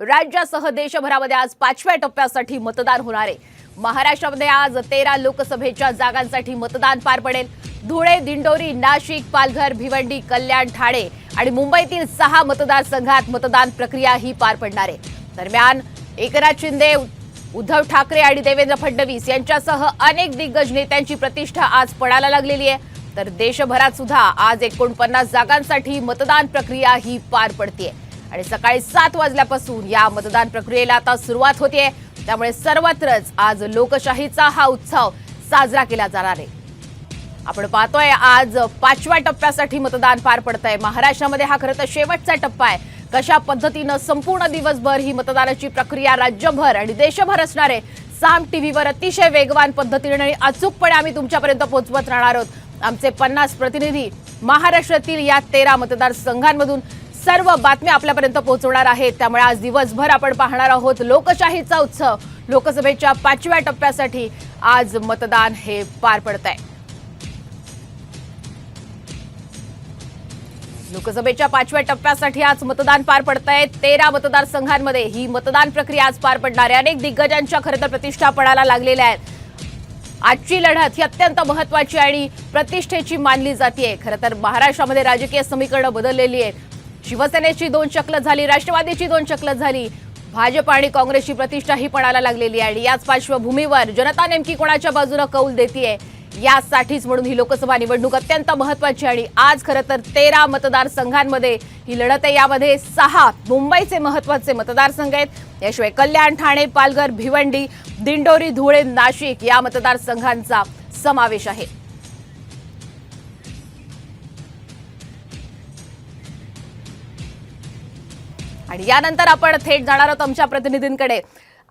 राज्यासह देशभरामध्ये आज पाचव्या टप्प्यासाठी मतदान होणार आहे. महाराष्ट्रामध्ये आज तेरा लोकसभेच्या जागांसाठी मतदान पार पडेल. धुळे दिंडोरी नाशिक पालघर भिवंडी कल्याण ठाणे आणि मुंबईतील सहा मतदारसंघात मतदान प्रक्रिया ही पार पडणार आहे. दरम्यान एकनाथ शिंदे उद्धव ठाकरे आणि देवेंद्र फडणवीस यांच्यासह अनेक दिग्गज नेत्यांची प्रतिष्ठा आज पडायला लागलेली आहे. तर देशभरात सुद्धा आज एकोणपन्नास जागांसाठी मतदान प्रक्रिया ही पार पडतीये. आणि सकाळी सात वाजल्यापासून या मतदान प्रक्रियेला आता सुरुवात होते त्यामुळे सर्वत्रच आज लोकशाहीचा हा उत्सव साजरा केला जाणार आहे. आपण पाहतोय आज पाचव्या टप्प्यासाठी मतदान पार पडत आहे महाराष्ट्रामध्ये हा खरं तर शेवटचा टप्पा आहे. कशा पद्धतीनं संपूर्ण दिवसभर ही मतदानाची प्रक्रिया राज्यभर आणि देशभर असणार आहे साम टीव्हीवर अतिशय वेगवान पद्धतीने आणि अचूकपणे आम्ही तुमच्यापर्यंत पोहोचवत राहणार आहोत. आमचे पन्नास प्रतिनिधी महाराष्ट्रातील या तेरा मतदारसंघांमधून सर्व बातम्या आपल्यापर्यंत पोहोचवणार आहेत. त्यामुळे आज दिवसभर आपण पाहणार आहोत लोकशाहीचा उत्सव. लोकसभेच्या पाचव्या टप्प्यासाठी आज मतदान हे पार पडत आहे लोकसभेच्या पाचव्या टप्प्यासाठी आज मतदान पार पडत आहे तेरा मतदारसंघांमध्ये ही मतदान प्रक्रिया आज पार पडणार आहे. अनेक दिग्गजांच्या खरं तर प्रतिष्ठा पडायला लागलेल्या आहेत. आजची लढत ही अत्यंत महत्वाची आणि प्रतिष्ठेची मानली जाते खरं तर महाराष्ट्रामध्ये राजकीय समीकरणं बदललेली आहेत. शिवसेनेची दोन चक्ल झाली राष्ट्रवादीची दोन चक्ल झाली. भाजप आणि काँग्रेसची प्रतिष्ठा ही पडायला लागलेली आहे. आणि याच पार्श्वभूमीवर जनता नेमकी कोणाच्या बाजूनं कौल देते यासाठीच म्हणून ही लोकसभा निवडणूक अत्यंत महत्वाची आणि आज खरं तर तेरा मतदारसंघांमध्ये ही लढत आहे. यामध्ये सहा मुंबईचे महत्त्वाचे मतदारसंघ आहेत. याशिवाय कल्याण ठाणे पालघर भिवंडी दिंडोरी धुळे नाशिक या मतदारसंघांचा समावेश आहे. आणि यानंतर आपण थेट जाणार आहोत आमच्या प्रतिनिधींकडे.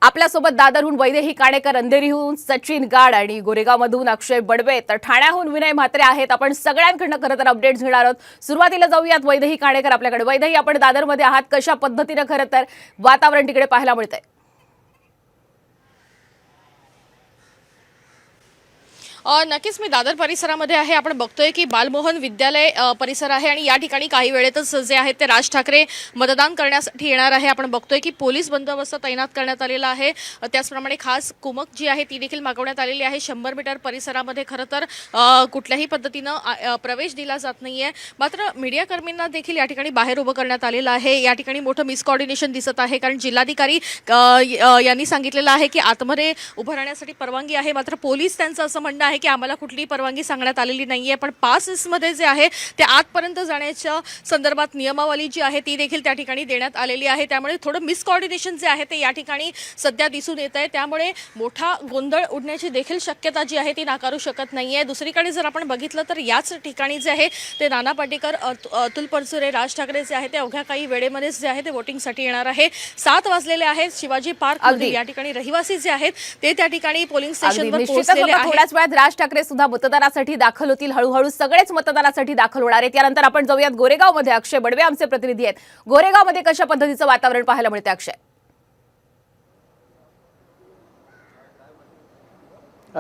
आपल्यासोबत दादरहून वैदेही काणेकर अंधेरीहून सचिन गाड आणि गोरेगावमधून अक्षय बडवे. तर ठाण्याहून विनय म्हात्रे आहेत. आपण सगळ्यांकडनं खरं तर अपडेट्स घेणार आहोत. सुरुवातीला जाऊयात वैदेही काणेकर आपल्याकडे. वैदेही आपण दादरमध्ये आहात. कशा पद्धतीनं खरं तर वातावरण तिकडे पाहायला मिळतंय? नक्कीच मी दादर परिसरामध्ये आहे. आपण बघतोय की बालमोहन विद्यालय परिसर आहे आणि या ठिकाणी काही वेळेतच जे आहेत ते राज ठाकरे मतदान करण्यासाठी येणार आहे. आपण बघतोय की पोलीस बंदोबस्त तैनात करण्यात आलेला आहे. त्याचप्रमाणे खास कुमक जी आहे ती देखील मागवण्यात आलेली आहे. शंभर मीटर परिसरामध्ये खरं तर कुठल्याही पद्धतीनं प्रवेश दिला जात नाहीये. मात्र मीडियाकर्मींना देखील या ठिकाणी बाहेर उभं करण्यात आलेलं आहे. या ठिकाणी मोठं मिसकॉर्डिनेशन दिसत आहे. कारण जिल्हाधिकारी यांनी सांगितलेलं आहे की आतमध्ये उभं राहण्यासाठी परवानगी आहे. मात्र पोलीस त्यांचं असं म्हणणं आहे की आम्हाला कुठलीही परवानगी सांगण्यात आलेली नाहीये पण पासेसमध्ये जे आहे ते आतपर्यंत जाण्याच्या संदर्भात नियमावली जी आहे ती देखील त्या ठिकाणी देण्यात आलेली आहे. त्यामुळे थोडं मिसकॉर्डिनेशन जे आहे ते या ठिकाणी सध्या दिसून येत आहे त्यामुळे मोठा गोंधळ उडण्याची देखील शक्यता जी आहे ती नाकारू शकत नाहीये. दुसरीकडे जर आपण बघितलं तर याच ठिकाणी जे आहे ते नाना पाटेकर अत- अतुल परचुरे राज ठाकरे जे आहे ते अवघ्या काही वेळेमध्येच जे आहे ते वोटिंगसाठी येणार आहे. सात वाजलेले आहेत. शिवाजी पार्क. या ठिकाणी रहिवासी जे आहेत ते त्या ठिकाणी पोलिंग स्टेशनवर पोहोचलेले आहेत. राज ठाकरे सुद्धा मतदानासाठी दाखल होतील. हळूहळू सगळेच मतदानासाठी दाखल होणार आहेत. त्यानंतर आपण जाऊयात गोरेगावमध्ये. अक्षय बडवे आमचे प्रतिनिधी आहेत. गोरेगावमध्ये कशा पद्धतीचं वातावरण पाहायला मिळते अक्षय?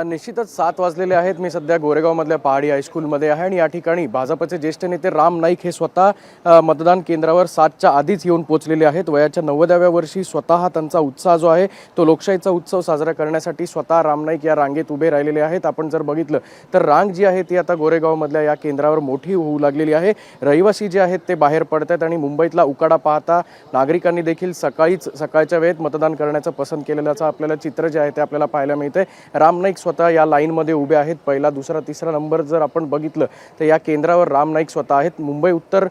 निश्चितच सात वाजलेले आहेत. मी सध्या गोरेगावमधल्या पहाडी हायस्कूलमध्ये आहे आणि या ठिकाणी भाजपचे ज्येष्ठ नेते राम नाईक हे स्वतः मतदान केंद्रावर सातच्या आधीच येऊन पोचलेले आहेत. वयाच्या नव्वदाव्या वर्षी स्वतः त्यांचा उत्साह जो आहे तो लोकशाहीचा उत्सव साजरा करण्यासाठी स्वतः राम नाईक या रांगेत उभे राहिलेले आहेत. आपण जर बघितलं तर रांग जी आहे ती आता गोरेगावमधल्या या केंद्रावर मोठी होऊ लागलेली आहे. रहिवासी जे आहेत ते बाहेर पडत आहेत आणि मुंबईतला उकाडा पाहता नागरिकांनी देखील सकाळीच सकाळच्या वेळेत मतदान करण्याचं पसंत केलेल्याचं आपल्याला चित्र जे आहे ते आपल्याला पाहायला मिळतंय. राम नाईक स्वतः या लाईनमध्ये उभे आहेत. पहिला दुसरा तिसरा नंबर जर आपण बघितलं तर या केंद्रावर राम नाईक स्वतः आहेत. मुंबई उत्तर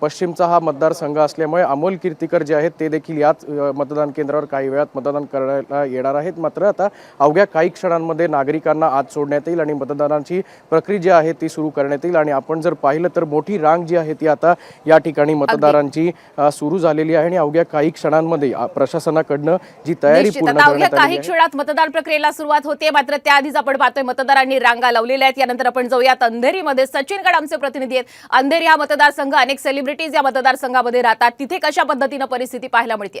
पश्चिमचा हा मतदारसंघ असल्यामुळे अमोल कीर्तीकर जे आहेत ते देखील याच मतदान केंद्रावर काही वेळात मतदान करायला येणार आहेत. मात्र आता अवघ्या काही क्षणांमध्ये नागरिकांना आत सोडण्यात येईल आणि मतदानाची प्रक्रिया जी आहे ती सुरू करण्यात येईल. आणि आपण जर पाहिलं तर मोठी रांग जी आहे ती आता या ठिकाणी मतदारांची सुरू झालेली आहे. आणि अवघ्या काही क्षणांमध्ये प्रशासनाकडनं जी तयारी पूर्ण काही क्षणात मतदान प्रक्रियेला सुरुवात होते. मात्र त्याआधीच आपण पाहतोय मतदारांनी रांगा लावलेल्या आहेत. यानंतर आपण जाऊयात अंधेरीमध्ये. सचिनगड आमचे प्रतिनिधी आहेत. अंधेरी हा मतदारसंघ अनेक सेलिब्रिटीज या मतदारसंघामध्ये राहतात. तिथे कशा पद्धतीनं परिस्थिती पाहायला मिळते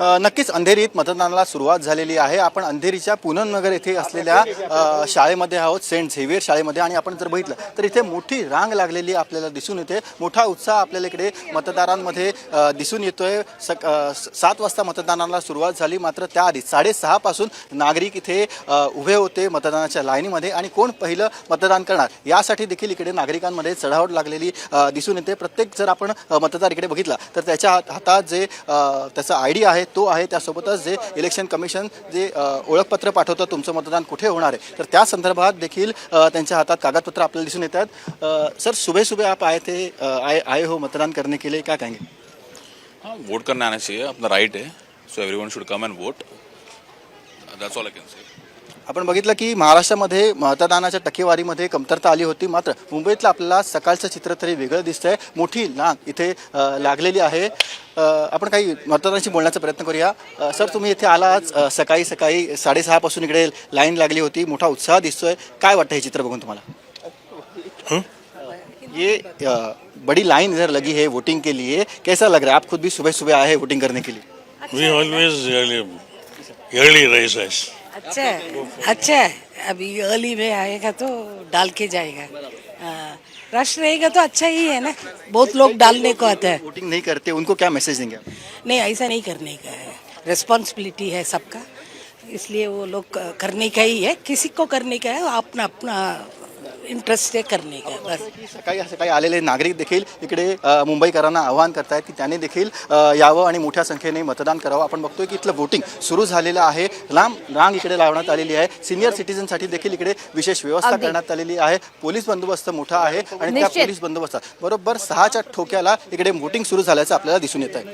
नक्कीच अंधेरीत मतदानाला सुरुवात झालेली आहे. आपण अंधेरीच्या पुननगर येथे असलेल्या शाळेमध्ये आहोत सेंट झेवियर शाळेमध्ये. आणि आपण जर बघितलं तर इथे मोठी रांग लागलेली आपल्याला दिसून येते. मोठा उत्साह आपल्याला इकडे मतदारांमध्ये दिसून येतोय. सक सात वाजता मतदानाला सुरुवात झाली. मात्र त्याआधी साडेसहापासून नागरिक इथे उभे होते मतदानाच्या लाईनीमध्ये. आणि कोण पहिलं मतदान करणार? यासाठी देखील इकडे नागरिकांमध्ये चढावट लागलेली दिसून येते. प्रत्येक जर आपण मतदार इकडे बघितला तर त्याच्या हात- हातात जे त्याचं त्याचा आय डी आहे तो आहे त्यासोबतच जे इलेक्शन कमिशन जे ओळखपत्र पाठवतं तुमचं मतदान कुठे होणार आहे? तर त्या संदर्भात देखील त्यांच्या हातात कागदपत्र आपल्याला दिसून येतात सर सुबह सुबह आप आए थे आए आए हो मतदान करने के लिए क्या कहेंगे? हाँ वोट करने आना चाहिए अपना राइट है so everyone should come and vote that's all I can say आपण बघितलं की महाराष्ट्रामध्ये मतदानाच्या टक्केवारीमध्ये कमतरता आली होती. मात्र मुंबईतलं आपल्याला सकाळचं चित्र तरी वेगळं दिसतंय. मोठी लांग इथे लागलेली आहे. आपण काही मतदारांशी बोलण्याचा प्रयत्न करूया. सर तुम्ही इथे आलाच सकाळी सकाळी साडेसहापासून इकडे लाईन लागली होती. मोठा उत्साह दिसतोय. काय वाटतं हे चित्र बघून तुम्हाला? ये बड़ी लाइन इधर लगी है वोटिंग के लिए कैसा लग रहा है? आप खुद भी सुबह सुबह आए हैं वोटिंग करने के लिए? Early, early rises. अच्छा है अच्छा है। अभी अर्ली में आएगा तो डाल के जाएगा। हाँ, रश रहेगा तो अच्छा ही है ना। बहुत लोग डालने को आते हैं। वोटिंग नहीं करते उनको क्या मैसेज देंगे आप? नहीं ऐसा नहीं करने का है। रिस्पॉन्सिबिलिटी है सबका। इसलिए वो लोग करने का ही है। किसी को करने का है अपना अपना इंटरेस्ट है करने का? बस. की सकाळी सकाळी आलेले नागरिक देखील इकडे अ, मुंबईकरांना आवाहन करतायत की त्यांनी देखील अ, यावं आणि मोठ्या संख्येने मतदान करावं. आपण बघतोय की इथलं वोटिंग सुरू झालेलं आहे. लांब रांग इकडे लावण्यात आलेली आहे. सिनियर सिटीजनसाठी देखील इकडे विशेष व्यवस्था अगदी. करण्यात आलेली आहे. पोलीस बंदोबस्त मोठा आहे आणि त्या निश्चित. पोलीस बंदोबस्तात बरोबर सहाच्या ठोक्याला इकडे वोटिंग सुरू झाल्याचं आपल्याला दिसून येत आहे